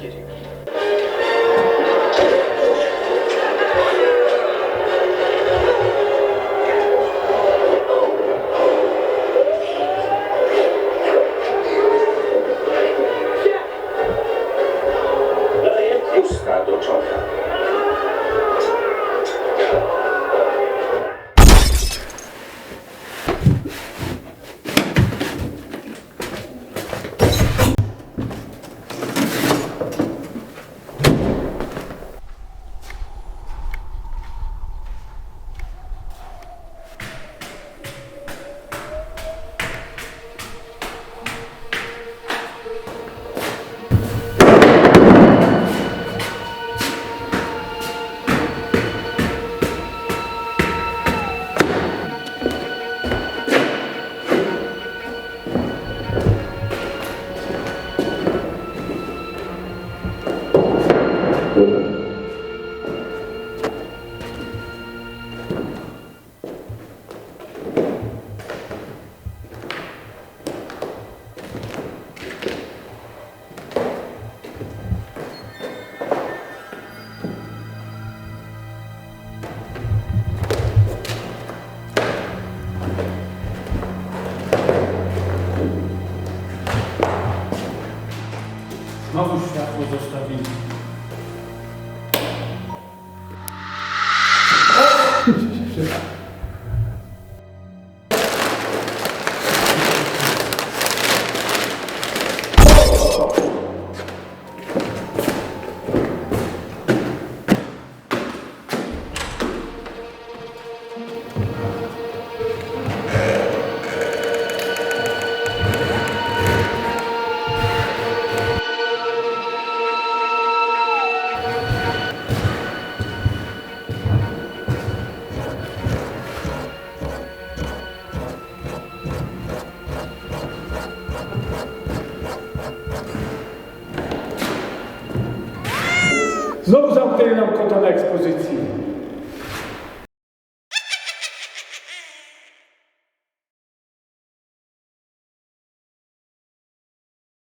geliyor. you. Znowu zamknęli nam kota na ekspozycji.